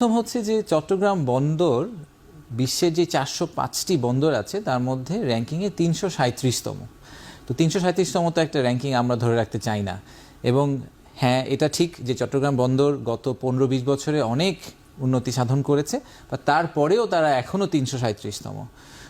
প্রথম হচ্ছে যে চট্টগ্রাম বন্দর বিশ্বের যে চারশো পাঁচটি বন্দর আছে, তার মধ্যে র্যাঙ্কিংয়ে তিনশো সাঁত্রিশতম তো তিনশো সাঁত্রিশতম তো একটা র্যাঙ্কিং আমরা ধরে রাখতে চাই না। এবং হ্যাঁ এটা ঠিক যে চট্টগ্রাম বন্দর গত পনেরো বিশ বছরে অনেক উন্নতি সাধন করেছে বা তারপরেও তারা এখনও তিনশো সাঁত্রিশতম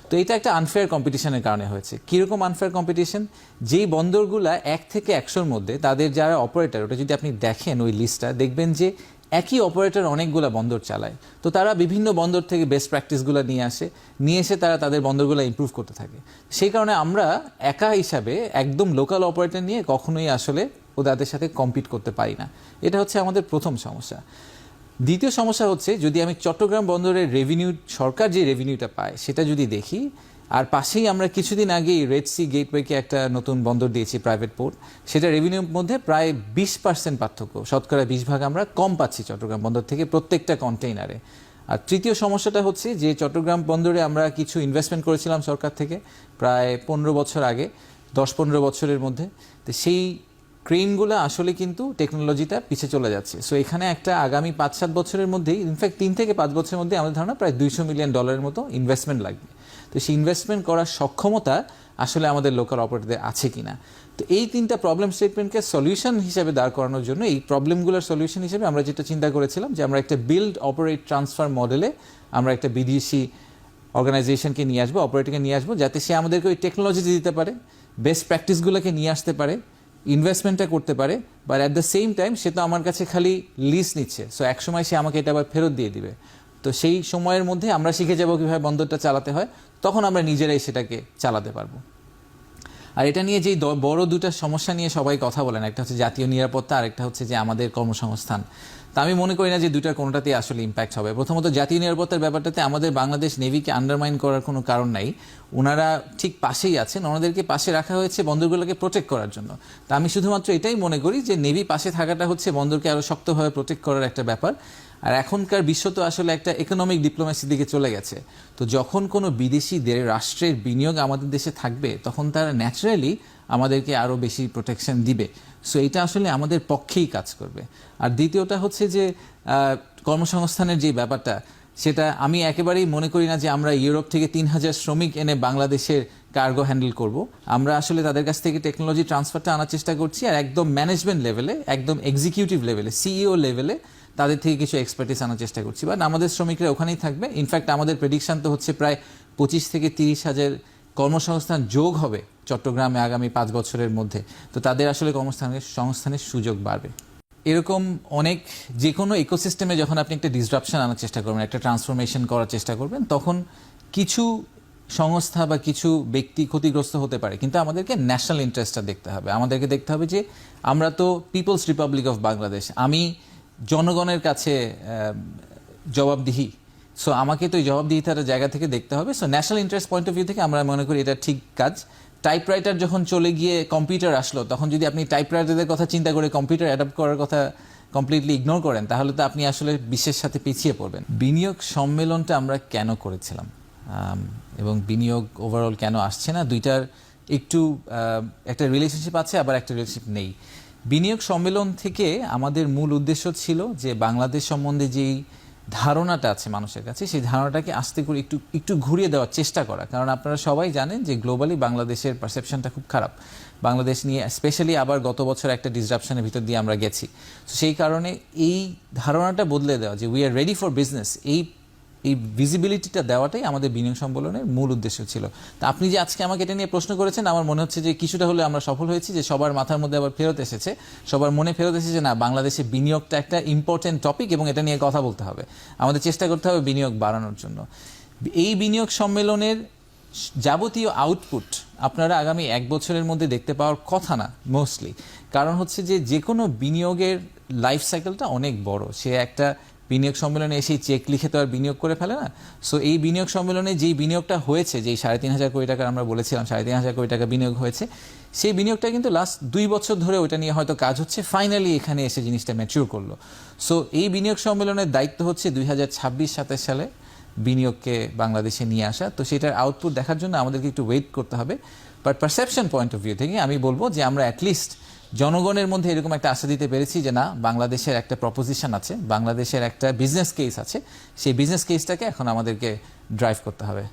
তো এটা একটা আনফেয়ার কম্পিটিশনের কারণে হয়েছে। কীরকম আনফেয়ার কম্পিটিশন যেই বন্দরগুলা এক থেকে একশোর মধ্যে, তাদের যারা অপারেটর ওটা যদি আপনি দেখেন ওই লিস্টটা দেখবেন যে একই অপারেটর অনেকগুলো বন্দর চালায়। তো তারা বিভিন্ন বন্দর থেকে বেস্ট প্র্যাকটিসগুলো নিয়ে আসে। নিয়ে এসে তারা তাদের বন্দরগুলো ইমপ্রুভ করতে থাকে। সেই কারণে আমরা একা হিসাবে একদম লোকাল অপারেটর নিয়ে কখনোই আসলে ওদের সাথে কম্পিট করতে পারি না। এটা হচ্ছে আমাদের প্রথম সমস্যা। দ্বিতীয় সমস্যা হচ্ছে, যদি আমি চট্টগ্রাম বন্দরের রেভিনিউ সরকার যে রেভিনিউটা পায়, সেটা যদি দেখি আর পাশেই আমরা কিছুদিন আগেই রেড সি গেটওয়েকে একটা নতুন বন্দর দিয়েছি প্রাইভেট পোর্ট সেটা রেভিনিউর মধ্যে প্রায় বিশ পার্সেন্ট পার্থক্য। শতকরা বিশ ভাগ আমরা কম পাচ্ছি চট্টগ্রাম বন্দর থেকে প্রত্যেকটা কন্টেইনারে আর তৃতীয় সমস্যাটা হচ্ছে যে চট্টগ্রাম বন্দরে আমরা কিছু ইনভেস্টমেন্ট করেছিলাম সরকার থেকে প্রায় পনেরো বছর আগে, দশ পনেরো বছরের মধ্যে। তো সেই ক্রেনগুলো আসলে কিন্তু টেকনোলজিটা পিছিয়ে চলে যাচ্ছে। সো এখানে একটা আগামী পাঁচ সাত বছরের মধ্যেই ইনফ্যাক্ট তিন থেকে পাঁচ বছরের মধ্যে আমাদের ধারণা প্রায় দুইশো মিলিয়ন ডলারের মতো ইনভেস্টমেন্ট লাগবে। তো সেই ইনভেস্টমেন্ট করার সক্ষমতা আসলে আমাদের লোকাল অপারেটরদের আছে কিনা? তো এই তিনটা প্রবলেম স্টেটমেন্টকে সলিউশন হিসেবে দাঁড় করানোর জন্য এই প্রবলেমগুলোর সলিউশন হিসেবে আমরা যেটা চিন্তা করেছিলাম যে আমরা একটা বিল্ড অপারেট ট্রান্সফার মডেলে আমরা একটা বিদেশি অর্গানাইজেশনকে নিয়ে আসব অপারেটরকে নিয়ে আসব, যাতে সে আমাদেরকে ওই টেকনোলজি দিতে পারে বেস্ট প্র্যাকটিসগুলোকে নিয়ে আসতে পারে ইনভেস্টমেন্টটা করতে পারে but at the same time সে তো আমার কাছে খালি লিজ নিচ্ছে সো একসময় সে আমাকে এটা আবার ফেরত দিয়ে দিবে। তো সেই সময়ের মধ্যে আমরা শিখে যাব কীভাবে বন্দরটা চালাতে হয়, তখন আমরা নিজেরাই সেটাকে চালাতে পারব। আর এটা নিয়ে যেই বড় দুটা সমস্যা নিয়ে সবাই কথা বলেন, একটা হচ্ছে জাতীয় নিরাপত্তা, আর একটা হচ্ছে যে আমাদের কর্মসংস্থান। তা আমি মনে করি না যে দুটার কোনোটাতেই আসলে ইম্প্যাক্ট হবে। প্রথমত জাতীয় নিরাপত্তার ব্যাপারটাতে আমাদের বাংলাদেশ নেভিকে আন্ডারমাইন করার কোনো কারণ নাই। ওনারা ঠিক পাশেই আছেন, ওনাদেরকে পাশে রাখা হয়েছে বন্দরগুলোকে প্রোটেক্ট করার জন্য। তা আমি শুধুমাত্র এটাই মনে করি যে নেভি পাশে থাকাটা হচ্ছে বন্দরকে আরও শক্তভাবে প্রোটেক্ট করার একটা ব্যাপার। আর এখনকার বিশ্ব তো আসলে একটা ইকোনমিক ডিপ্লোমেসির দিকে চলে গেছে। তো যখন কোনো বিদেশি দে- রাষ্ট্রের বিনিয়োগ আমাদের দেশে থাকবে, তখন তারা ন্যাচারালি আমাদেরকে আরও বেশি প্রোটেকশন দিবে। সো এটা আসলে আমাদের পক্ষেই কাজ করবে। আর দ্বিতীয়টা হচ্ছে যে কর্মসংস্থানের যে ব্যাপারটা, সেটা আমি একেবারেই মনে করি না যে আমরা ইউরোপ থেকে তিন হাজার শ্রমিক এনে বাংলাদেশের কার্গো হ্যান্ডেল করব। আমরা আসলে তাদের কাছ থেকে টেকনোলজি ট্রান্সফারটা আনার চেষ্টা করছি আর একদম ম্যানেজমেন্ট লেভেলে একদম এক্সিকিউটিভ লেভেলে সিইও লেভেলে তাদের থেকে কিছু এক্সপার্টিস আনার চেষ্টা করছি। বাট আমাদের শ্রমিকরা ওখানেই থাকবে। ইনফ্যাক্ট আমাদের প্রেডিকশান তো হচ্ছে প্রায় পঁচিশ থেকে তিরিশ হাজার কর্মসংস্থান যোগ হবে চট্টগ্রামে আগামী পাঁচ বছরের মধ্যে। তো তাদের আসলে কর্মস্থানের সংস্থানের সুযোগ বাড়বে। এরকম অনেক যে কোনো ইকোসিস্টেমে যখন আপনি একটা ডিসরাপশন আনার চেষ্টা করবেন, একটা ট্রান্সফরমেশন করার চেষ্টা করবেন, তখন কিছু সংস্থা বা কিছু ব্যক্তি ক্ষতিগ্রস্ত হতে পারে। কিন্তু আমাদেরকে ন্যাশনাল ইন্টারেস্টটা দেখতে হবে। আমাদেরকে দেখতে হবে যে আমরা তো পিপলস রিপাবলিক অফ বাংলাদেশ আমি জনগণের কাছে জবাবদিহি। সো আমাকে তো এই জবাবদিহিতার জায়গা থেকে দেখতে হবে। So national interest point of view থেকে আমরা মনে করি এটা ঠিক কাজ। টাইপরাইটার যখন চলে গিয়ে কম্পিউটার আসলো, তখন যদি আপনি টাইপরাইটারদের কথা চিন্তা করে কম্পিউটার অ্যাডাপ্ট করার কথা কমপ্লিটলি ইগনোর করেন, তাহলে তো আপনি আসলে বিশ্বের সাথে পিছিয়ে পড়বেন। বিনিয়োগ সম্মেলনটা আমরা কেন করেছিলাম? এবং বিনিয়োগ ওভারঅল কেন আসছে না? দুইটার একটু একটা রিলেশনশিপ আছে, আবার একটা রিলেশনশিপ নেই। বিনিয়োগ সম্মেলন থেকে আমাদের মূল উদ্দেশ্য ছিল যে বাংলাদেশ সম্বন্ধে যেই ধারণাটা আছে মানুষের কাছে, সেই ধারণাটাকে আস্তে করে একটু একটু ঘুরিয়ে দেওয়ার চেষ্টা করা। কারণ আপনারা সবাই জানেন যে গ্লোবালি বাংলাদেশের পারসেপশনটা খুব খারাপ। বাংলাদেশ নিয়ে স্পেশালি আবার গত বছর একটা ডিসরাপশনের ভিতর দিয়ে আমরা গেছি। সেই কারণে এই ধারণাটা বদলে দেওয়া যে we are ready for business এই এই ভিজিবিলিটিটা দেওয়াটাই আমাদের বিনিয়োগ সম্মেলনের মূল উদ্দেশ্য ছিল। তা আপনি যে আজকে আমাকে এটা নিয়ে প্রশ্ন করেছেন, আমার মনে হচ্ছে যে কিছুটা হলে আমরা সফল হয়েছি, যে সবার মাথার মধ্যে আবার ফেরত এসেছে। সবার মনে ফেরত এসেছে না, বাংলাদেশে বিনিয়োগটা একটা ইম্পর্টেন্ট টপিক এবং এটা নিয়ে কথা বলতে হবে। আমাদের চেষ্টা করতে হবে বিনিয়োগ বাড়ানোর জন্য। এই বিনিয়োগ সম্মেলনের যাবতীয় আউটপুট আপনারা আগামী এক বছরের মধ্যে দেখতে পাওয়ার কথা না মোস্টলি কারণ হচ্ছে যে যে কোনো বিনিয়োগের লাইফ সাইকেলটা অনেক বড়। সে একটা বিনিয়োগ সম্মেলনে এসেই চেক লিখে তো আর বিনিয়োগ করে ফেলে না? সো এই বিনিয়োগ সম্মেলনে যেই বিনিয়োগটা হয়েছে, যেই সাড়ে তিন হাজার কোটি টাকার আমরা বলেছিলাম সাড়ে তিন হাজার কোটি টাকা বিনিয়োগ হয়েছে, সেই বিনিয়োগটা কিন্তু লাস্ট দুই বছর ধরে ওইটা নিয়ে হয়তো কাজ হচ্ছে। ফাইনালি এখানে এসে জিনিসটা ম্যাচিউর করল। সো এই বিনিয়োগ সম্মেলনের দায়িত্ব হচ্ছে দুই হাজার ছাব্বিশ সাতাশ সালে বিনিয়োগকে বাংলাদেশে নিয়ে আসা। তো, সেটার আউটপুট দেখার জন্য আমাদেরকে একটু ওয়েট করতে হবে। But perception point of view থেকে আমি বলব যে আমরা অ্যাটলিস্ট জনগণের মধ্যে এরকম একটা আশা দিতে পেরেছি যে না, বাংলাদেশের একটা প্রপোজিশন আছে, বাংলাদেশের একটা বিজনেস কেস আছে, সেই বিজনেস কেসটাকে এখন আমাদেরকে ড্রাইভ করতে হবে।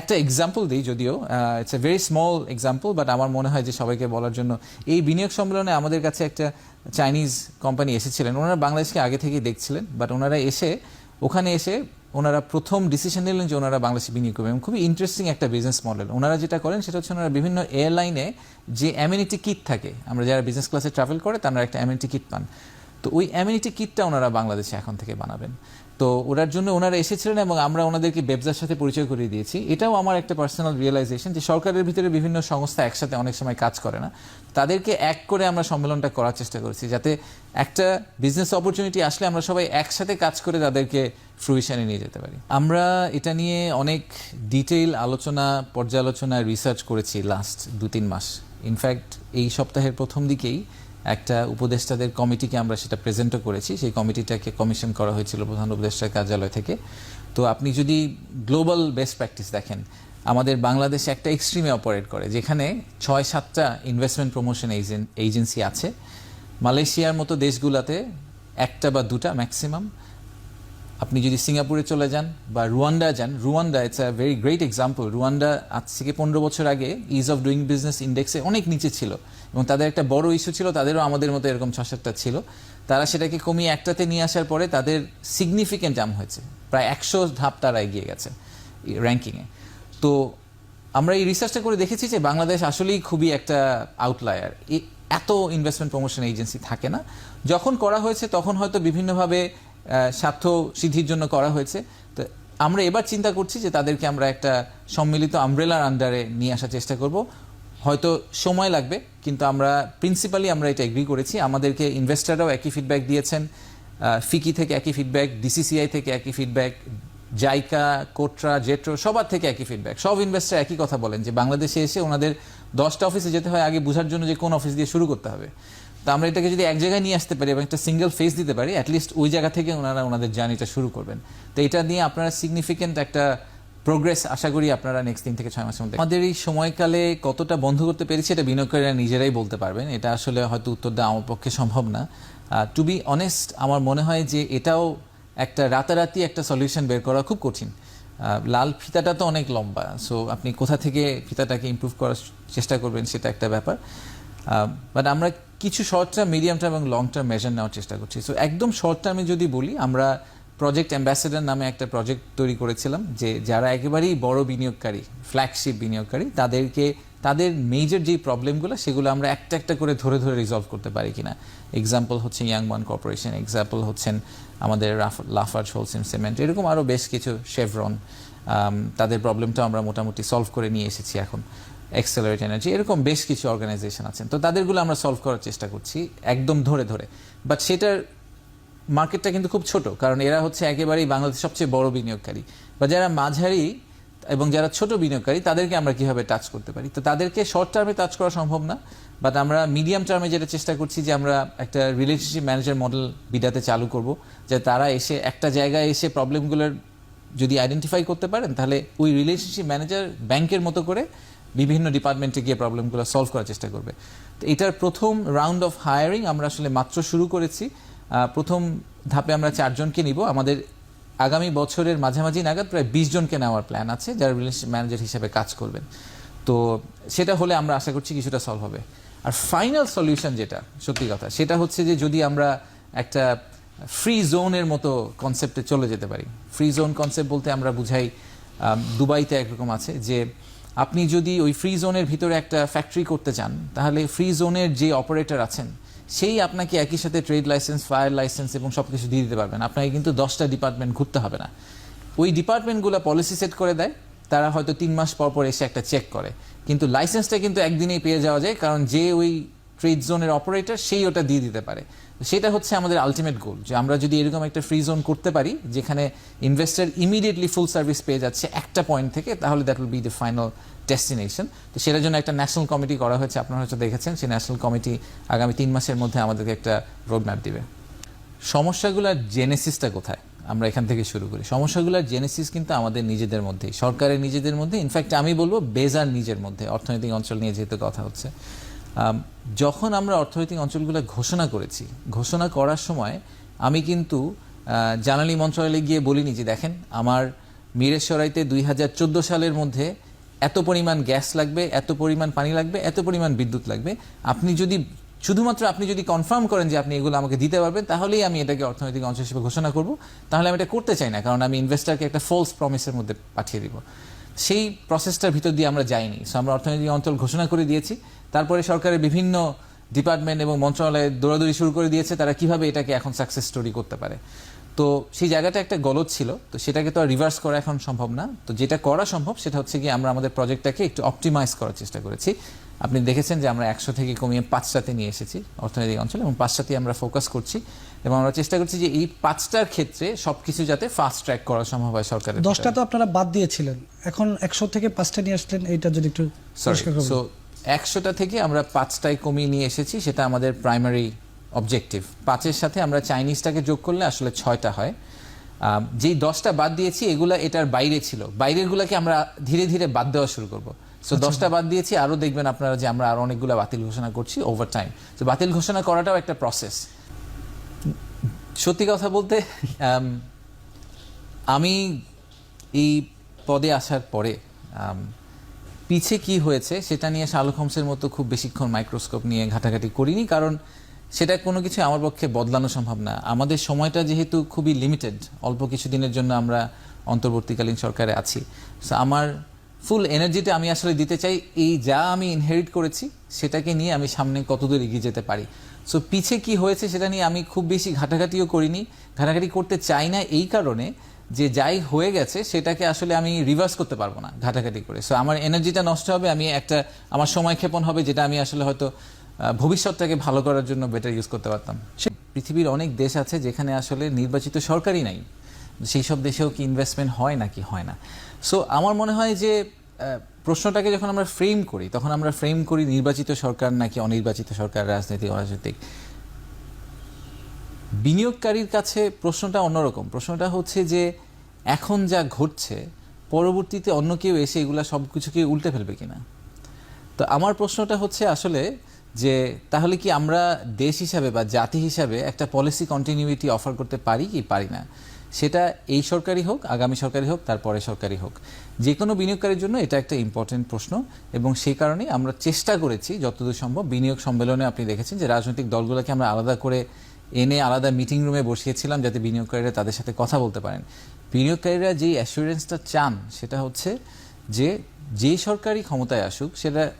একটা এক্সাম্পল দিই যদিও it's a very small example but আমার মনে হয় যে সবাইকে বলার জন্য, এই বিনিয়োগ সম্মেলনে আমাদের কাছে একটা চাইনিজ কোম্পানি এসেছিলেন। ওনারা বাংলাদেশকে আগে থেকেই দেখছিলেন বাট ওনারা এসে, ওখানে এসে ওনারা প্রথম ডিসিশন নিলেন যে ওনারা বাংলাদেশে বিনিয়োগ করবেন খুবই ইন্টারেস্টিং একটা বিজনেস মডেল ওনারা যেটা করেন সেটা হচ্ছে ওনারা বিভিন্ন এয়ারলাইনে যে অ্যামিনিটি কিট থাকে, আমরা যারা বিজনেস ক্লাসে ট্রাভেল করে তারা একটা অ্যামিনিটি কিট পান। তো ওই অ্যামিনিটি কিটটা ওনারা বাংলাদেশে এখন থেকে বানাবেন। তো ওনার জন্য ওনারা এসেছিলেন এবং আমরা ওনাদেরকে ব্যবসার সাথে পরিচয় করিয়ে দিয়েছি। এটাও আমার একটা পার্সোনাল রিয়েলাইজেশন যে সরকারের ভিতরে বিভিন্ন সংস্থা একসাথে অনেক সময় কাজ করে না। তাদেরকে এক করে আমরা সম্মেলনটা করার চেষ্টা করেছি যাতে একটা বিজনেস অপরচুনিটি আসলে আমরা সবাই একসাথে কাজ করে তাদেরকে ফ্রুইশনে নিয়ে যেতে পারি। আমরা এটা নিয়ে অনেক ডিটেইল আলোচনা, পর্যালোচনা রিসার্চ করেছি লাস্ট দু তিন মাস ইনফ্যাক্ট এই সপ্তাহের প্রথম দিকেই একটা উপদেষ্টাদের কমিটিকে আমরা সেটা প্রেজেন্টও করেছি। সেই কমিটিটাকে কমিশন করা হয়েছিল প্রধান উপদেষ্টার কার্যালয় থেকে। তো আপনি যদি গ্লোবাল বেস্ট প্র্যাকটিস দেখেন, আমাদের বাংলাদেশ একটা এক্সট্রিমে অপারেট করে, যেখানে ছয়, সাতটা ইনভেস্টমেন্ট প্রমোশন এজেন্সি আছে। মালয়েশিয়ার মতো দেশগুলোতে একটা বা দুটা ম্যাক্সিমাম আপনি যদি সিঙ্গাপুরে চলে যান বা রুয়ান্ডা যান, Rwanda it's a very great example Rwanda আজ থেকে পনেরো বছর আগে ইজ অফ ডুইং বিজনেস ইন্ডেক্সে অনেক নিচে ছিল এবং তাদের একটা বড় ইস্যু ছিল, তাদেরও আমাদের মতো এরকম ছ সাতটা ছিল। তারা সেটাকে কমিয়ে একটাতে নিয়ে আসার পরে তাদের সিগনিফিকেন্ট জাম হয়েছে। প্রায় একশো ধাপ তারা এগিয়ে গেছে র্যাঙ্কিংয়ে তো আমরা এই রিসার্চটা করে দেখেছি যে বাংলাদেশ আসলেই খুবই একটা আউটলায়ার এত ইনভেস্টমেন্ট প্রমোশন এজেন্সি থাকে না। যখন করা হয়েছে তখন হয়তো বিভিন্নভাবে স্বার্থ সিদ্ধির জন্য করা হয়েছে। তো আমরা এবার চিন্তা করছি যে তাদেরকে আমরা একটা সম্মিলিত আমব্রেলার আন্ডারে নিয়ে আসার চেষ্টা করব। হয়তো সময় লাগবে, কিন্তু আমরা প্রিন্সিপালি আমরা এটা এগ্রি করেছি। আমাদেরকে ইনভেস্টাররাও একই ফিডব্যাক দিয়েছেন। ফিকি থেকে একই ফিডব্যাক ডিসিসিআই থেকে একই ফিডব্যাক জাইকা, কোট্রা, জেট্রো, সবার থেকে একই ফিডব্যাক সব ইনভেস্টার একই কথা বলেন যে বাংলাদেশে এসে ওনাদের দশটা অফিসে যেতে হয় আগে বোঝার জন্য যে কোন অফিস দিয়ে শুরু করতে হবে। তো আমরা এটাকে যদি এক জায়গায় নিয়ে আসতে পারি এবং একটা সিঙ্গেল ফেস দিতে পারি অ্যাটলিস্ট ওই জায়গা থেকে ওনারা ওনাদের জার্নিটা শুরু করবেন। তো এটা নিয়ে আপনারা সিগনিফিকেন্ট একটা প্রোগ্রেস আশা করি আপনারা নেক্সট তিন থেকে ছয় মাসের মধ্যে আমাদের এই সময়কালে কতটা বন্ধ করতে পেরেছি এটা বিনিয়োগকারীরা নিজেরাই বলতে পারবেন। এটা আসলে হয়তো উত্তর দেওয়া আমার পক্ষে সম্ভব না। টু বি অনেস্ট আমার মনে হয় যে এটাও একটা রাতারাতি একটা সলিউশন বের করা খুব কঠিন। লাল ফিতাটা তো অনেক লম্বা সো আপনি কোথা থেকে ফিতাটাকে ইমপ্রুভ করার চেষ্টা করবেন সেটা একটা ব্যাপার। বাট আমরা কিছু শর্ট টার্ম মিডিয়াম টার্ম এবং লং টার্ম মেজার নেওয়ার চেষ্টা করছি। সো একদম শর্ট টার্মে যদি বলি, আমরা প্রজেক্ট অ্যাম্বাসেডার নামে একটা প্রজেক্ট তৈরি করেছিলাম, যে যারা একেবারেই বড় বিনিয়োগকারী ফ্ল্যাগশিপ বিনিয়োগকারী, তাদেরকে, তাদের মেজর যেই প্রবলেমগুলো সেগুলো আমরা একটা একটা করে ধরে ধরে রিজলভ করতে পারি কিনা। এক্সাম্পল হচ্ছে ইয়াংমান কর্পোরেশন এক্সাম্পল হচ্ছেন আমাদের লাফার্জ হোলসেম সিমেন্ট এরকম আরও বেশ কিছু শেভরন তাদের প্রবলেমটা আমরা মোটামুটি সলভ করে নিয়ে এসেছি এখন। এক্সেলারেট এনার্জি এরকম বেশ কিছু অর্গানাইজেশন আছেন। তো তাদেরগুলো আমরা সলভ করার চেষ্টা করছি, একদম ধরে ধরে। বাট সেটার মার্কেটটা কিন্তু খুব ছোট, কারণ এরা হচ্ছে একেবারেই বাংলাদেশের সবচেয়ে বড় বিনিয়োগকারী। বা যারা মাঝারি এবং যারা ছোট বিনিয়োগকারী, তাদেরকে আমরা কীভাবে টাচ করতে পারি? তো তাদেরকে শর্ট টার্মে টাচ করা সম্ভব না বাট আমরা মিডিয়াম টার্মে যেটা চেষ্টা করছি যে আমরা একটা রিলেশনশিপ ম্যানেজার মডেল বিডাতে চালু করব, যে তারা এসে একটা জায়গায় এসে প্রবলেমগুলোর যদি আইডেন্টিফাই করতে পারেন, তাহলে ওই রিলেশনশিপ ম্যানেজার ব্যাংকের মতো করে বিভিন্ন ডিপার্টমেন্টে গিয়ে প্রবলেমগুলো সলভ করার চেষ্টা করবে। তো এটার প্রথম রাউন্ড অফ হায়ারিং আমরা আসলে মাত্র শুরু করেছি। প্রথম ধাপে আমরা চারজনকে নিব। আমাদের আগামী বছরের মাঝামাঝি নাগাদ প্রায় বিশ জনকে নেওয়ার প্ল্যান আছে, যারা রিলেশনশিপ ম্যানেজার হিসেবে কাজ করবেন। তো সেটা হলে আমরা আশা করছি কিছুটা সলভ হবে। আর ফাইনাল সলিউশন যেটা, সত্যি কথা, সেটা হচ্ছে যে যদি আমরা একটা ফ্রি জোনের মতো কনসেপ্টে চলে যেতে পারি। ফ্রি জোন কনসেপ্ট বলতে আমরা বুঝাই দুবাইতে একরকম আছে যে আপনি যদি ওই ফ্রি জোনের ভিতরে একটা ফ্যাক্টরি করতে চান, তাহলে ফ্রি জোনের যে অপারেটর আছেন, সেই আপনাকে একই সাথে ট্রেড লাইসেন্স ফায়ার লাইসেন্স এবং সব কিছু দিয়ে দিতে পারবেন। আপনাকে কিন্তু দশটা ডিপার্টমেন্ট ঘুরতে হবে না। ওই ডিপার্টমেন্টগুলো পলিসি সেট করে দেয়, তারা হয়তো তিন মাস পর পর এসে একটা চেক করে। কিন্তু লাইসেন্সটা কিন্তু একদিনেই পেয়ে যাওয়া যায়, কারণ যে ওই ট্রেড জোনের অপারেটর সেই ওটা দিয়ে দিতে পারে। সেটা হচ্ছে আমাদের আলটিমেট গোল যে আমরা যদি এরকম একটা ফ্রি জোন করতে পারি, যেখানে ইনভেস্টার ইমিডিয়েটলি ফুল সার্ভিস পেয়ে যাচ্ছে একটা পয়েন্ট থেকে, তাহলে that will be the final destination তো সেটার জন্য একটা ন্যাশনাল কমিটি করা হয়েছে, আপনারা হয়তো দেখেছেন, সেই ন্যাশনাল কমিটি আগামী তিন মাসের মধ্যে আমাদেরকে একটা রোড ম্যাপ দিবে। সমস্যাগুলোর জেনেসিসটা কোথায়? আমরা এখান থেকে শুরু করি। সমস্যাগুলোর জেনেসিস কিন্তু আমাদের নিজেদের মধ্যেই, সরকারের নিজেদের মধ্যে। ইনফ্যাক্ট আমি বলব বেজার নিজের মধ্যে, অর্থনৈতিক অঞ্চল নিয়ে যেহেতু কথা হচ্ছে। যখন আমরা অর্থনৈতিক অঞ্চলগুলো ঘোষণা করেছি, ঘোষণা করার সময় আমি কিন্তু জ্বালানি মন্ত্রণালয়ে গিয়ে বলিনি যে দেখেন, আমার মিরেশ্বরাইতে দুই হাজার চোদ্দ সালের মধ্যে এত পরিমাণ গ্যাস লাগবে, এত পরিমাণ পানি লাগবে, এত পরিমাণ বিদ্যুৎ লাগবে। আপনি যদি, শুধুমাত্র আপনি যদি কনফার্ম করেন যে আপনি এগুলো আমাকে দিতে পারবেন, তাহলেই আমি এটাকে অর্থনৈতিক অঞ্চল হিসেবে ঘোষণা করব। তাহলে আমি এটা করতে চাই না, কারণ আমি ইনভেস্টারকে একটা ফলস প্রমিসের মধ্যে পাঠিয়ে দিব। সেই প্রসেসটার ভিতর দিয়ে আমরা যাইনি। সো আমরা অর্থনৈতিক অঞ্চল ঘোষণা করে দিয়েছি। তারপরে সরকারের বিভিন্ন ডিপার্টমেন্ট এবং মন্ত্রণালয়ে দৌড়াদৌড়ি শুরু করে দিয়েছে তারা কীভাবে এটাকে এখন সাকসেস স্টোরি করতে পারে। তো সেই জায়গাটা একটা গলদ ছিল তো সেটাকে তো আর রিভার্স করা এখন সম্ভব না। তো যেটা করা সম্ভব সেটা হচ্ছে কি আমরা আমাদের প্রজেক্টটাকে একটু অপটিমাইজ করার চেষ্টা করেছি। আপনি দেখেছেন যে আমরা একশো থেকে কমিয়ে পাঁচটাতে নিয়ে এসেছি অর্থনৈতিক অঞ্চলে এবং পাঁচটাতে আমরা ফোকাস করছি এবং আমরা চেষ্টা করছি যে এই পাঁচটার ক্ষেত্রে সব কিছু যাতে ফাস্ট ট্র্যাক করা সম্ভব হয় সরকারের দশটা তো আপনারা বাদ দিয়েছিলেন। এখন একশো থেকে পাঁচটা নিয়ে আসলেন এইটা যদি একটু। সো একশোটা থেকে আমরা পাঁচটায় কমিয়ে নিয়ে এসেছি সেটা আমাদের প্রাইমারি অবজেক্টিভ পাঁচের সাথে আমরা চাইনিজটাকে যোগ করলে আসলে ছয়টা হয়। যেই দশটা বাদ দিয়েছি এগুলা এটার বাইরে ছিল। বাইরেরগুলোকে আমরা ধীরে ধীরে বাদ দেওয়া শুরু করব। সো দশটা বাদ দিয়েছি আরও দেখবেন আপনারা যে আমরা আরও অনেকগুলো বাতিল ঘোষণা করছি ওভার টাইম তো বাতিল ঘোষণা করাটাও একটা প্রসেস সত্যি কথা বলতে আমি এই পদে আসার পরে পিছে কি হয়েছে সেটা নিয়ে শালক হোমসের মতো খুব বেশিক্ষণ মাইক্রোস্কোপ নিয়ে ঘাটাঘাটি করিনি, কারণ সেটা কোনো কিছু আমার পক্ষে বদলানো সম্ভব না। আমাদের সময়টা যেহেতু খুবই লিমিটেড অল্প কিছু দিনের জন্য আমরা অন্তর্বর্তীকালীন সরকারে আছি। সো আমার ফুল এনার্জিটা আমি আসলে দিতে চাই, এই যা আমি ইনহেরিট করেছি, সেটাকে নিয়ে আমি সামনে কতদূর এগিয়ে যেতে পারি। সো পিছে কি হয়েছে সেটা নিয়ে আমি খুব বেশি ঘাটাঘাটিও করিনি। ঘাটাঘাটি করতে চাই না এই কারণে যে যাই হয়ে গেছে, সেটাকে আসলে আমি রিভার্স করতে পারব না, ঘাটাঘাটি করে। সো আমার এনার্জিটা নষ্ট হবে, আমি একটা, আমার সময় ক্ষেপণ হবে, যেটা আমি আসলে হয়তো ভবিষ্যৎটাকে ভালো করার জন্য বেটার ইউজ করতে পারতাম। পৃথিবীর অনেক দেশ আছে যেখানে আসলে নির্বাচিত সরকারই নাই। সেই সব দেশেও কি ইনভেস্টমেন্ট হয় নাকি হয় না? সো আমার মনে হয় যে প্রশ্নটাকে যখন আমরা ফ্রেম করি, তখন আমরা ফ্রেম করি নির্বাচিত সরকার নাকি অনির্বাচিত সরকার রাজনৈতিক অরাজনৈতিক। বিনিয়োগকারীর কাছে প্রশ্নটা অন্যরকম। প্রশ্নটা হচ্ছে যে, এখন যা ঘটছে, পরবর্তীতে অন্য কেউ এসে এগুলা সব কিছুকে উল্টে ফেলবে কিনা? তো আমার প্রশ্নটা হচ্ছে আসলে যে, তাহলে কি আমরা দেশ হিসাবে বা জাতি হিসাবে একটা পলিসি কন্টিনিউইটি অফার করতে পারি কি পারি না? সেটা এই সরকারি হোক, আগামী সরকারি হোক তারপরে সরকারি হোক। যে কোনো বিনিয়োগকারীর জন্য এটা একটা ইম্পর্টেন্ট প্রশ্ন এবং সেই কারণেই আমরা চেষ্টা করেছি, যতদূর সম্ভব বিনিয়োগ সম্মেলনে আপনি দেখেছেন যে রাজনৈতিক দলগুলোকে আমরা আলাদা করে এনে আলাদা মিটিং রুমে বসিয়েছিলাম যাতে বিনিয়োগকারীরা তাদের সাথে কথা বলতে পারেন। বিনিয়োগকারীরা যেই অ্যাসুরেন্সটা চান, সেটা হচ্ছে যে যে সরকারি ক্ষমতায় আসুক, সেটা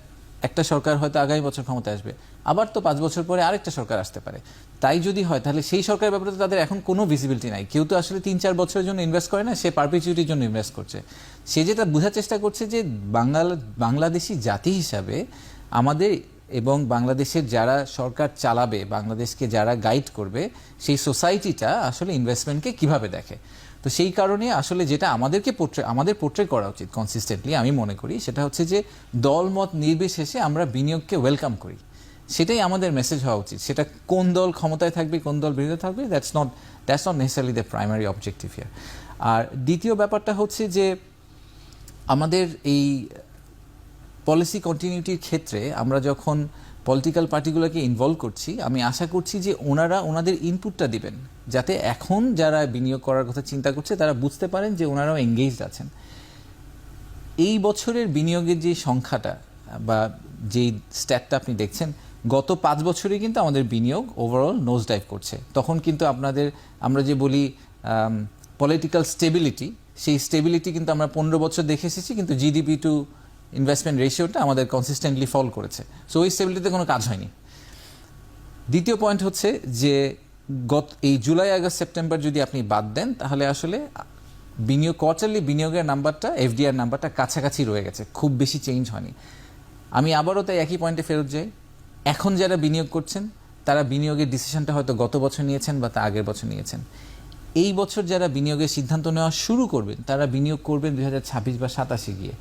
একটা সরকার হয়তো আগামী বছর ক্ষমতায় আসবে। আবার তো পাঁচ বছর পরে আরেকটা সরকার আসতে পারে। তাই যদি হয়, তাহলে সেই সরকারের ব্যাপারে তো তাদের এখন কোনো ভিজিবিলিটি নাই। কেউ তো আসলে তিন চার বছরের জন্য ইনভেস্ট করে না, সে পারপিচুইটির জন্য ইনভেস্ট করছে। সে যেটা বোঝার চেষ্টা করছে যে বাঙাল বাংলাদেশি জাতি হিসাবে আমাদের এবং বাংলাদেশের যারা সরকার চালাবে, বাংলাদেশকে যারা গাইড করবে, সেই সোসাইটিটা আসলে ইনভেস্টমেন্টকে কীভাবে দেখে? তো সেই কারণে আসলে যেটা আমাদেরকে পোট্রে আমাদের পোট্রে করা উচিত কনসিস্টেন্টলি আমি মনে করি, সেটা হচ্ছে যে দলমত নির্বিশেষে আমরা বিনিয়োগকে ওয়েলকাম করি। সেটাই আমাদের মেসেজ হওয়া উচিত। সেটা কোন দল ক্ষমতায় থাকবে, কোন দল বিরোধী থাকবে that's not that's not necessary the primary objective here আর দ্বিতীয় ব্যাপারটা হচ্ছে যে আমাদের এই পলিসি কন্টিনিউটির ক্ষেত্রে আমরা যখন পলিটিক্যাল পার্টিগুলোকে ইনভলভ করছি, আমি আশা করছি যে ওনারা ওনাদের ইনপুটটা দিবেন। যাতে এখন যারা বিনিয়োগ করার কথা চিন্তা করছে, তারা বুঝতে পারেন যে ওনারাও এঙ্গেজড আছেন। এই বছরের বিনিয়োগের যে সংখ্যাটা, বা যেই স্ট্যাটটা আপনি দেখছেন, গত পাঁচ বছরে কিন্তু আমাদের বিনিয়োগ ওভারঅল নোজ ডাইভ করছে। তখন কিন্তু আপনাদের, আমরা যে বলি পলিটিক্যাল স্টেবিলিটি সেই স্টেবিলিটি কিন্তু আমরা পনেরো বছর দেখে এসেছি, কিন্তু জিডিপি টু ইনভেস্টমেন্ট রেশিওটা আমাদের কনসিস্টেন্টলি ফল করেছে। সো ওই স্টেবিলিটিতে কোনো কাজ হয়নি। দ্বিতীয় পয়েন্ট হচ্ছে যে, গত, এই জুলাই আগস্ট সেপ্টেম্বর যদি আপনি বাদ দেন, তাহলে আসলে বিনিয়োগ কোয়ার্টারলি বিনিয়োগের নাম্বারটা এফডিআর নাম্বারটা কাছাকাছি রয়ে গেছে। খুব বেশি চেঞ্জ হয়নি। আমি আবারও তাই একই পয়েন্টে ফেরত যাই। এখন যারা বিনিয়োগ করছেন, তারা বিনিয়োগের ডিসিশনটা হয়তো গত বছর নিয়েছেন বা তা আগের বছর নিয়েছেন। এই বছর যারা বিনিয়োগের সিদ্ধান্ত নেওয়া শুরু করবেন, তারা বিনিয়োগ করবেন দুই ছাব্বিশ বা সাতাশে গিয়ে।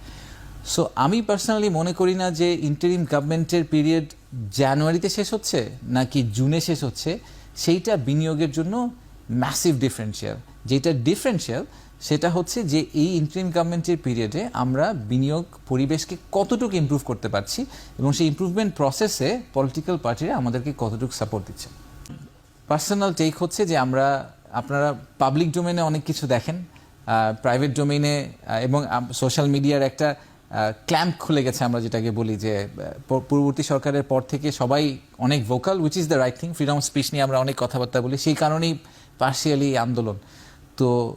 সো আমি পার্সোনালি মনে করি না যে ইন্টারিম গভর্নমেন্টের পিরিয়ড জানুয়ারিতে শেষ হচ্ছে, নাকি জুনে শেষ হচ্ছে, সেইটা বিনিয়োগের জন্য ম্যাসিভ ডিফারেন্সিয়াল যেটা ডিফারেন্সিয়াল সেটা হচ্ছে যে এই ইন্টারিম গভর্নমেন্টের পিরিয়ডে আমরা বিনিয়োগ পরিবেশকে কতটুকু ইমপ্রুভ করতে পারছি এবং সেই ইমপ্রুভমেন্ট প্রসেসে পলিটিক্যাল পার্টিরা আমাদেরকে কতটুকু সাপোর্ট দিচ্ছে। পার্সোনাল টেক হচ্ছে যে আমরা, আপনারা পাবলিক ডোমেনে অনেক কিছু দেখেন প্রাইভেট ডোমেনে এবং সোশ্যাল মিডিয়ার একটা ক্ল্যাম্প খুলে গেছে আমরা যেটাকে বলি যে পূর্ববর্তী সরকারের পর থেকে সবাই অনেক vocal which is the right thing freedom of speech নিয়ে আমরা অনেক কথাবার্তা বলি। সেই কারণেই পার্শিয়ালি আন্দোলন। তো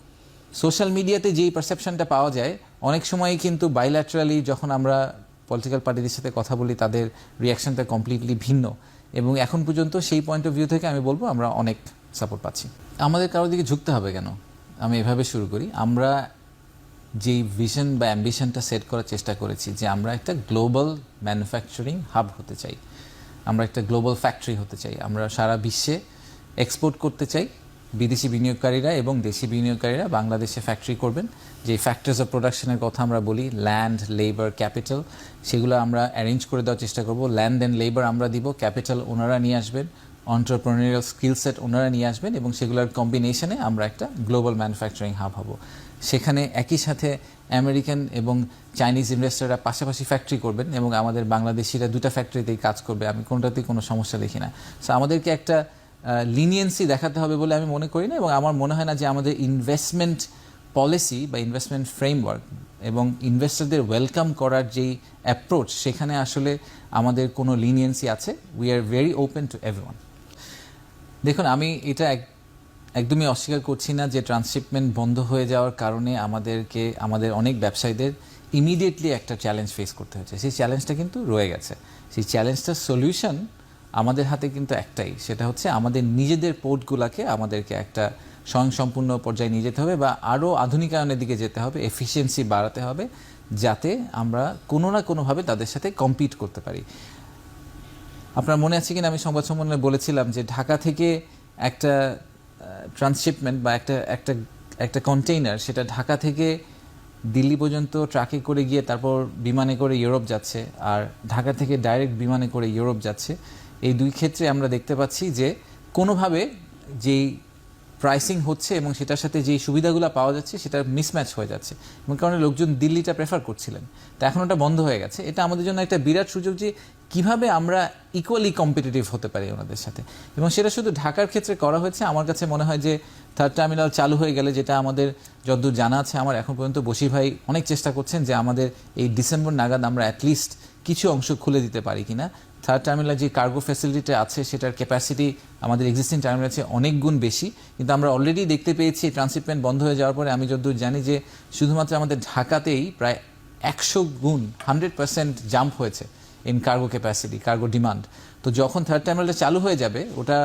সোশ্যাল মিডিয়াতে যেই পারসেপশনটা পাওয়া যায়, অনেক সময়ই কিন্তু বাইল্যাটারালি যখন আমরা পলিটিক্যাল পার্টিদের সাথে কথা বলি, তাদের রিয়াকশনটা কমপ্লিটলি ভিন্ন। এবং এখন পর্যন্ত সেই পয়েন্ট অফ ভিউ থেকে আমি বলব, আমরা অনেক সাপোর্ট পাচ্ছি। আমাদের কারোর দিকে ঝুঁকতে হবে কেন? আমি এভাবে শুরু করি। আমরা যেই ভিশন বা অ্যাম্বিশনটা সেট করার চেষ্টা করেছি যে আমরা একটা গ্লোবাল ম্যানুফ্যাকচারিং হাব হতে চাই। আমরা একটা গ্লোবাল ফ্যাক্টরি হতে চাই। আমরা সারা বিশ্বে এক্সপোর্ট করতে চাই বিদেশি বিনিয়োগকারীরা এবং দেশি বিনিয়োগকারীরা বাংলাদেশে ফ্যাক্টরি করবেন। যে ফ্যাক্টরিজ অফ প্রোডাকশনের কথা আমরা বলি ল্যান্ড লেবার ক্যাপিটাল সেগুলো আমরা অ্যারেঞ্জ করে দেওয়ার চেষ্টা করব। ল্যান্ড অ্যান্ড লেবার আমরা দিব ক্যাপিটাল ওনারা নিয়ে আসবেন অন্টারপ্রেনারিয়াল স্কিল সেট ওনারা নিয়ে আসবেন এবং সেগুলোর কম্বিনেশনে আমরা একটা গ্লোবাল ম্যানুফ্যাকচারিং হাব হব। সেখানে একই সাথে আমেরিকান এবং চাইনিজ ইনভেস্টররা পাশাপাশি ফ্যাক্টরি করবেন এবং আমাদের বাংলাদেশিরা দুটা ফ্যাক্টরিতেই কাজ করবে। আমি কোনোটাতেই কোনো সমস্যা দেখি না। সো আমাদেরকে একটা লিনিয়েন্সি দেখাতে হবে বলে আমি মনে করি না এবং আমার মনে হয় না যে আমাদের ইনভেস্টমেন্ট পলিসি বা ইনভেস্টমেন্ট ফ্রেমওয়ার্ক এবং ইনভেস্টরদের ওয়েলকাম করার যেই অ্যাপ্রোচ সেখানে আসলে আমাদের কোনো লিনিয়েন্সি আছে। We are very open to everyone দেখুন, আমি এটা এক- একদমই অস্বীকার করছি না যে ট্রান্সশিপমেন্ট বন্ধ হয়ে যাওয়ার কারণে আমাদেরকে, আমাদের অনেক ব্যবসায়ীদের ইমিডিয়েটলি একটা চ্যালেঞ্জ ফেস করতে হচ্ছে। সেই চ্যালেঞ্জটা কিন্তু রয়ে গেছে। সেই চ্যালেঞ্জটার সলিউশন আমাদের হাতে কিন্তু একটাই। সেটা হচ্ছে আমাদের নিজেদের পোর্টগুলোকে আমাদেরকে একটা স্বয়ংসম্পূর্ণ পর্যায়ে নিয়ে যেতে হবে বা আরও আধুনিকায়নের দিকে যেতে হবে এফিসিয়েন্সি বাড়াতে হবে, যাতে আমরা কোনো না কোনোভাবে তাদের সাথে কম্পিট করতে পারি। আপনার মনে আছে কিনা? আমি সংবাদ সম্মেলনে বলেছিলাম যে ঢাকা থেকে একটা ট্রান্সশিপমেন্ট বা একটা একটা একটা কন্টেইনার সেটা ঢাকা থেকে দিল্লি পর্যন্ত ট্রাকে করে গিয়ে তারপর বিমানে করে ইউরোপ যাচ্ছে আর ঢাকা থেকে ডাইরেক্ট বিমানে করে ইউরোপ যাচ্ছে। এই দুই ক্ষেত্রে আমরা দেখতে পাচ্ছি যে কোনোভাবে যেই প্রাইসিং হচ্ছে এবং সেটার সাথে যেই সুবিধাগুলো পাওয়া যাচ্ছে সেটা মিসম্যাচ হয়ে যাচ্ছে এবং কারণে লোকজন দিল্লিটা প্রেফার করছিলেন। তা এখন ওটা বন্ধ হয়ে গেছে। এটা আমাদের জন্য একটা বিরাট সুযোগ যে কীভাবে আমরা ইকুয়ালি কম্পিটিটিভ হতে পারি ওনাদের সাথে? এবং সেটা শুধু ঢাকার ক্ষেত্রে করা হয়েছে, আমার কাছে মনে হয় যে থার্ড টার্মিনাল চালু হয়ে গেলে যেটা আমাদের যতদূর জানা আছে, আমার এখন পর্যন্ত বসির ভাই অনেক চেষ্টা করছেন যে আমাদের এই ডিসেম্বর নাগাদ আমরা অ্যাটলিস্ট কিছু অংশ খুলে দিতে পারি কিনা। থার্ড টার্মিনাল যে কার্গো ফ্যাসিলিটিটা আছে, সেটার ক্যাপাসিটি আমাদের এক্সিস্টিং টার্মিনাল আছে অনেক গুণ বেশি। কিন্তু আমরা অলরেডি দেখতে পেয়েছি ট্রান্সশিপমেন্ট বন্ধ হয়ে যাওয়ার পরে আমি যতদূর জানি যে শুধুমাত্র আমাদের ঢাকাতেই প্রায় একশো গুণ হান্ড্রেড পার্সেন্ট জাম্প হয়েছে। In cargo capacity cargo demand তো যখন থার্ড টার্মিনালটা চালু হয়ে যাবে, ওটা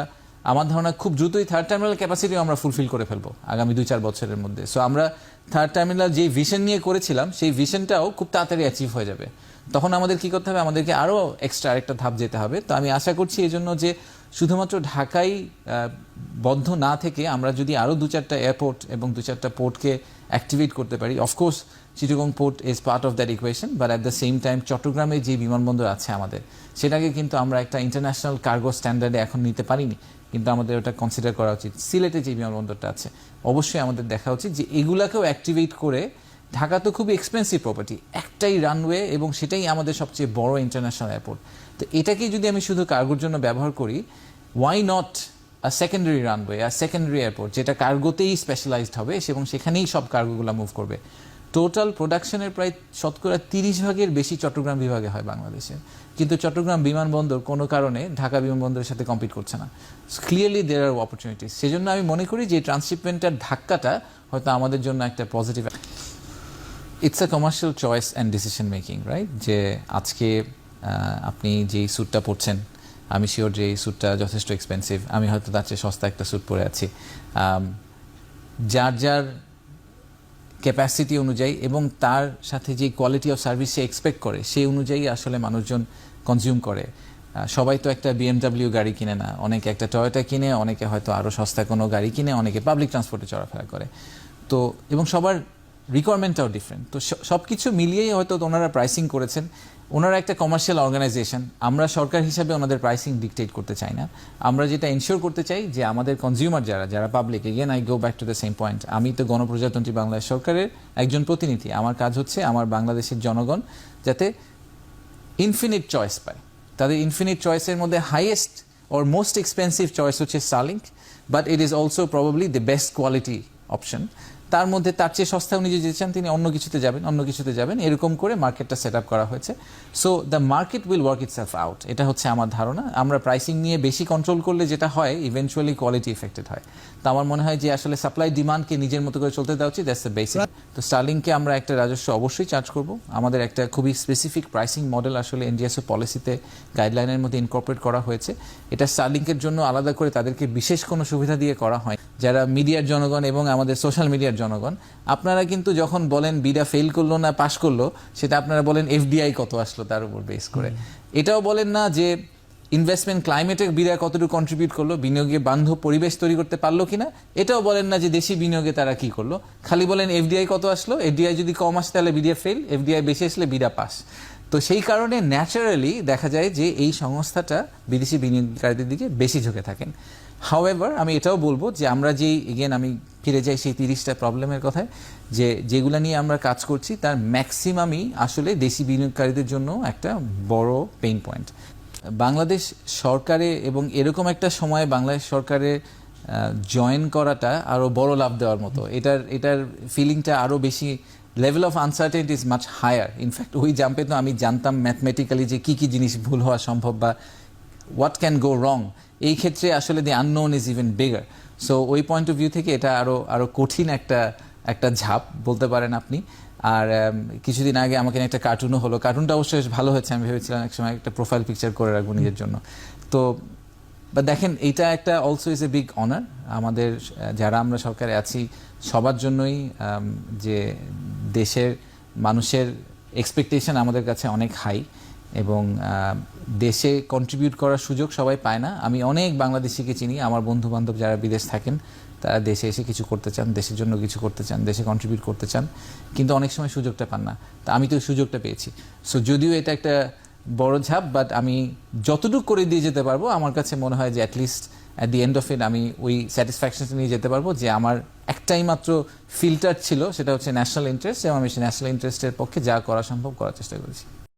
আমার ধারণা খুব দ্রুতই থার্ড টার্মিনাল ক্যাপাসিটিও আমরা ফুলফিল করে ফেলব আগামী দুই চার বছরের মধ্যে। সো আমরা থার্ড টার্মিনাল যে ভিশন নিয়ে করেছিলাম, সেই ভিশনটাও খুব তাড়াতাড়ি অ্যাচিভ হয়ে যাবে। তখন আমাদের কি করতে হবে? আমাদেরকে আরও এক্সট্রা আরেকটা ধাপ যেতে হবে। তো আমি আশা করছি এই জন্য যে শুধুমাত্র ঢাকাই বদ্ধ না থেকে আমরা যদি আরও দু চারটা এয়ারপোর্ট এবং দু চারটা পোর্টকে অ্যাক্টিভেট করতে পারি of course Chittagong port is part of that equation but at the same time চট্টগ্রামে যে বিমানবন্দর আছে আমাদের, সেটাকে কিন্তু আমরা একটা ইন্টারন্যাশনাল কার্গো স্ট্যান্ডার্ডে এখন নিতে পারিনি, কিন্তু আমাদের ওটা কনসিডার করা উচিত। সিলেটে যে বিমানবন্দরটা আছে, অবশ্যই আমাদের দেখা উচিত যে এগুলাকেও অ্যাক্টিভেট করে ঢাকা তো খুবই এক্সপেন্সিভ প্রপার্টি একটাই রানওয়ে এবং সেটাই আমাদের সবচেয়ে বড় ইন্টারন্যাশনাল এয়ারপোর্ট তো এটাকে যদি আমি শুধু কার্গোর জন্য ব্যবহার করি why not a secondary runway R secondary airport যেটা কার্গোতেই স্পেশালাইজড হবে এবং সেখানেই সব কার্গোগুলো মুভ করবে? টোটাল প্রোডাকশনের প্রায় শতকরা তিরিশ ভাগের বেশি চট্টগ্রাম বিভাগে হয় বাংলাদেশে। কিন্তু চট্টগ্রাম বিমানবন্দর কোনো কারণে ঢাকা বিমানবন্দরের সাথে কম্পিট করছে না। ক্লিয়ারলি দেয়ার আর অপরচুনিটিস সেজন্য আমি মনে করি যে ট্রান্সশিপমেন্টের ধাক্কাটা হয়তো আমাদের জন্য একটা positive it's a commercial choice and decision making right যে আজকে আপনি যেই স্যুটটা পরছেন, আমি শিওর যে এই স্যুটটা যথেষ্ট এক্সপেন্সিভ আমি হয়তো তার চেয়ে সস্তা একটা স্যুট পরে আছি। যার যার ক্যাপাসিটি অনুযায়ী এবং তার সাথে যে কোয়ালিটি অফ সার্ভিস সে এক্সপেক্ট করে, সেই অনুযায়ী আসলে মানুষজন কনজিউম করে। সবাই তো একটা বিএমডাব্লিউ গাড়ি কিনে না। অনেকে একটা টয়োটা কিনে, অনেকে হয়তো আরও সস্তা কোনো গাড়ি কিনে, অনেকে পাবলিক ট্রান্সপোর্টে চলাফেরা করে। তো, এবং সবার রিকোয়ারমেন্টটাও ডিফারেন্ট তো সব কিছু মিলিয়েই হয়তো ওনারা প্রাইসিং করেছেন। ওনারা একটা কমার্শিয়াল অর্গানাইজেশন আমরা সরকার হিসাবে ওনাদের প্রাইসিং ডিকটেট করতে চাই না। আমরা যেটা এনশিওর করতে চাই যে আমাদের কনজিউমার যারা যারা public again I go back to the same point আমি তো গণপ্রজাতন্ত্রী বাংলাদেশ সরকারের একজন প্রতিনিধি। আমার কাজ হচ্ছে আমার বাংলাদেশের জনগণ যাতে ইনফিনিট চয়েস পায়। তাদের ইনফিনিট চয়েসের মধ্যে highest or most expensive choice হচ্ছে সালিঙ্ক but it is also probably the best quality option তার মধ্যে তার চেয়ে সস্তা উনি যদি চান তিনি অন্য কিছুতে যাবেন, অন্য কিছুতে যাবেন। এরকম করে মার্কেটটা সেট আপ করা হয়েছে। So the market will work itself out এটা হচ্ছে আমার ধারণা। আমরা প্রাইসিং নিয়ে বেশি কন্ট্রোল করলে যেটা হয় ইভেনচুয়ালি কোয়ালিটি এফেক্টেড হয়। তো আমার মনে হয় যে আসলে সাপ্লাই ডিমান্ডকে নিজের মতো করে চলতে দেওয়া উচিত। দ্যাটস দ্য বেসিক তো স্টার্লিংকে আমরা একটা রাজস্ব অবশ্যই চার্জ করব। আমাদের একটা খুবই স্পেসিফিক প্রাইসিং মডেল আসলে এনডিএসও পলিসিতে গাইডলাইনের মধ্যে ইনকর্পোরেট করা হয়েছে। এটা স্টার্লিংকের জন্য আলাদা করে তাদেরকে বিশেষ কোনো সুবিধা দিয়ে করা হয়। যারা মিডিয়ার জনগণ এবং আমাদের সোশ্যাল মিডিয়ার জনগণ আপনারা কিন্তু যখন বলেন বিডা ফেল করল না পাশ করল সেটা আপনারা বলেন এফডিআই কত আসলো তার উপর বেস করে। এটাও বলেন না যে ইনভেস্টমেন্ট ক্লাইমেটে বিরা কতটুকু কন্ট্রিবিউট করল বিনিয়োগে বান্ধব পরিবেশ তৈরি করতে পারল কিনা এটাও বলেন না যে দেশি বিনিয়োগে তারা কি করল। খালি বলেন এফডিআই কত আসলো এফডিআই যদি কম আসে তাহলে বিডিএ ফেল এফডিআই বেশি আসলে বিডা পাস তো সেই কারণে ন্যাচারালি দেখা যায় যে এই সংস্থাটা বিদেশি বিনিয়োগকারীদের দিকে বেশি ঝুঁকে থাকেন। হাওয়েভার আমি এটাও বলব যে আমরা যেই এগেন আমি ফিরে যাই সেই তিরিশটা প্রবলেমের কথায়, যে যেগুলো নিয়ে আমরা কাজ করছি, তার ম্যাক্সিমামই আসলে দেশি বিনিয়োগকারীদের জন্য একটা বড় পেইন পয়েন্ট বাংলাদেশ সরকারে এবং এরকম একটা সময়ে বাংলাদেশ সরকারে জয়েন করাটা আরও বড় লাভ দেওয়ার মতো। এটার এটার ফিলিংটা আরও বেশি level of uncertainty is much higher in fact ওই জাম্পে তো আমি জানতাম ম্যাথমেটিক্যালি যে কী কী জিনিস ভুল হওয়া সম্ভব বা হোয়াট ক্যান গো রং এই ক্ষেত্রে আসলে the unknown is even bigger so ওই পয়েন্ট অফ ভিউ থেকে এটা আরও আরও কঠিন একটা একটা ঝাপ বলতে পারেন আপনি। আর কিছুদিন আগে আমাকে একটা কার্টুনও হলো। কার্টুনটা অবশ্যই বেশ ভালো হয়েছে, আমি ভেবেছিলাম এক সময় একটা প্রোফাইল পিকচার করে রাখব নিজের জন্য। তো বা দেখেন, এটা একটা also is a big honour আমাদের, যারা আমরা সরকারে আছি, সবার জন্যই যে দেশের মানুষের এক্সপেকটেশন আমাদের কাছে অনেক হাই এবং দেশে কন্ট্রিবিউট করার সুযোগ সবাই পায় না। আমি অনেক বাংলাদেশিকে চিনি, আমার বন্ধু বান্ধব যারা বিদেশ থাকেন, তারা দেশে এসে কিছু করতে চান, দেশের জন্য কিছু করতে চান, দেশে কন্ট্রিবিউট করতে চান, কিন্তু অনেক সময় সুযোগটা পান না। তা আমি তো সুযোগটা পেয়েছি। সো যদিও এটা একটা বড় ঝাপ বাট আমি যতটুকু করে দিয়ে যেতে পারব, আমার কাছে মনে হয় যে at least at the end of it আমি ওই স্যাটিসফ্যাকশনটা নিয়ে যেতে পারব, যে আমার একটাই মাত্র ফিল্টার ছিল, সেটা হচ্ছে ন্যাশনাল ইন্টারেস্ট এবং আমি সেই ন্যাশনাল ইন্টারেস্টের পক্ষে যা করা সম্ভব করার চেষ্টা করেছি।